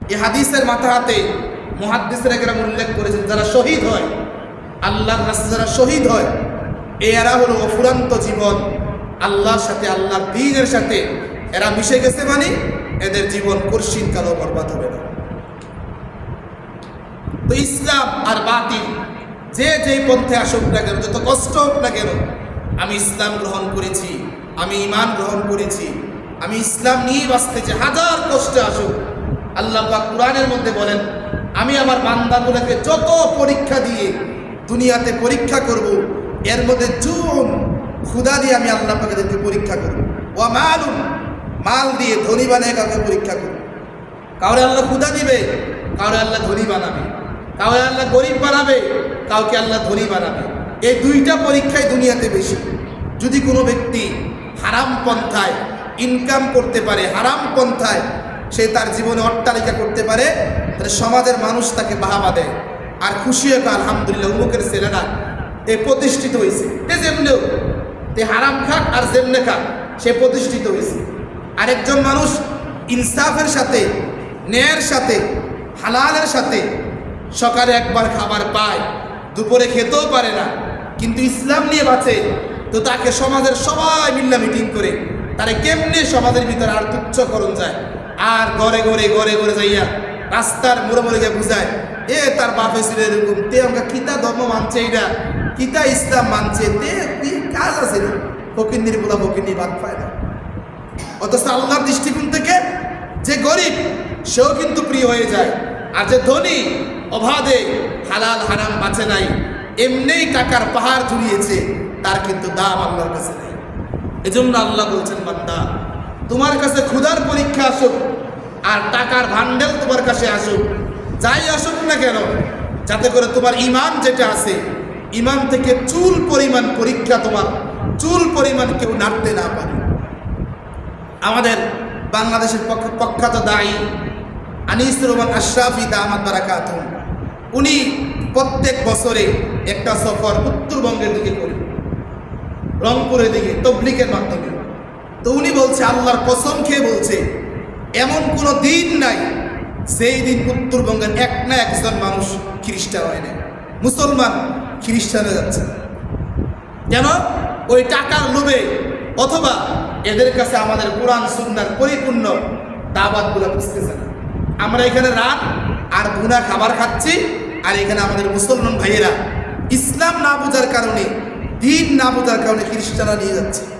এই হাদিসের মাথা হাতে মহাদ্দিসের একরাম উল্লেখ করেছেন, যারা শহীদ হয়, আল্লাহর রাস্তায় যারা শহীদ হয়, এরা হলো অফুরান্ত জীবন। আল্লাহর সাথে, আল্লাহর দিনের সাথে এরা মিশে গেছে মানে এদের জীবন কর্ষিন কালো বরবাদ হবে না। তো ইসলাম আর বাতিল, যে যে পন্থে আসুক না কেন, যত কষ্ট হোক না কেন, আমি ইসলাম গ্রহণ করেছি, আমি ইমান গ্রহণ করেছি, আমি ইসলাম নিয়ে বাঁচতেছি হাজার কষ্টে আসুক আল্লাহ পাক কোরআনের মধ্যে বলেন, আমি আমার বান্দাগুলোকে যত পরীক্ষা দিয়ে দুনিয়াতে পরীক্ষা করব, এর মধ্যে জুন ক্ষুদা দিয়ে আমি আল্লাহ পাকেদেরকে পরীক্ষা করব। ও মালুম মাল দিয়ে ধনী বানিয়ে কাউকে পরীক্ষা করব। কাউরে আল্লাহ ক্ষুদা দিবে, কাউরে আল্লাহ ধনী বানাবে। কাউরে আল্লাহ গরিব বানাবে, কাউকে আল্লাহ ধনী বানাবে। এই দুইটা পরীক্ষায় দুনিয়াতে বেশি। যদি কোনো ব্যক্তি হারাম পন্থায় ইনকাম করতে পারে হারাম পন্থায় সে তার জীবনে অট্টালিকা করতে পারে, তাহলে সমাজের মানুষ তাকে বাহাবা দেয়। আর খুশি হোক আলহামদুলিল্লাহ, উমুকের ছেলেরা এ প্রতিষ্ঠিত হয়েছে। এ যেমনেও তে হারাম খাক আর যেমনে খাক, সে প্রতিষ্ঠিত হয়েছে। আরেকজন মানুষ ইনসাফের সাথে, ন্যায়ের সাথে, হালালের সাথে সকালে একবার খাবার পায়, দুপুরে খেতেও পারে না। কিন্তু ইসলাম নিয়ে বাঁচে, তো তাকে সমাজের সবাই মিল্লা মিটিং করে। তারে কেমনে সমাজের ভিতরে আর তুচ্ছকরণ যায়? আর গড়ে গড়ে গড়ে গড়ে যাইয়া রাস্তার মোড়ে মোড়ে গিয়ে বুঝায়, এ তার বাপে ছিল এরকম, তে আমরা কিতা ধর্ম মানছে এইটা কিতা ইসলাম মানছে? তে কি কাজ আছে ফকিন্দির বলা ফকিন্দির বাদ পায় না। অথচ আল্লাহর দৃষ্টিকোণ থেকে যে গরিব, সেও কিন্তু প্রিয় হয়ে যায়। আর যে ধনী, অবাধে হালাল হারাম বাঁচে নাই। এমনিই টাকার পাহাড় ঝুলিয়েছে, তার কিন্তু দাম আল্লাহর কাছে নেই। এজন্য আল্লাহ বলছেন, বান্দা, তোমার কাছে ক্ষুধার পরীক্ষা আসুক আর টাকার ভান্ডেল তোমার কাছে আসুক। যাই আসুক না কেন, যাতে করে তোমার ইমান যেটা আছে ইমান থেকে চুল পরিমাণ পরীক্ষা তোমার, চুল পরিমাণ কেউ নাড়তে না পারে। আমাদের বাংলাদেশের পক্ষ, প্রখ্যাত দায়ী আনিসুর রহমান আশরাফি দামাত বারাকাতুন উনি প্রত্যেক বছরে একটা সফর উত্তরবঙ্গের দিকে করেন রংপুরের দিকে তবলিকের মাধ্যমে। তো উনি বলছে, আল্লাহর কসম খেয়ে বলছে, এমন কোনো দিন নাই সেই দিন উত্তরবঙ্গের এক না একজন মানুষ খ্রিস্টান হয় না মুসলমান খ্রিস্টান হয়ে যাচ্ছে। কেন ওই টাকার লোভে অথবা এদের কাছে আমাদের কোরআন, সুন্নার পরিপূর্ণ দাবাতগুলো বুঝতেছে না। আমরা এখানে রাত আর গুনা খাবার খাচ্ছি, আর এখানে আমাদের মুসলমান ভাইয়েরা ইসলাম না বোঝার কারণে দিন না বোঝার কারণে খ্রিস্টানরা নিয়ে যাচ্ছে।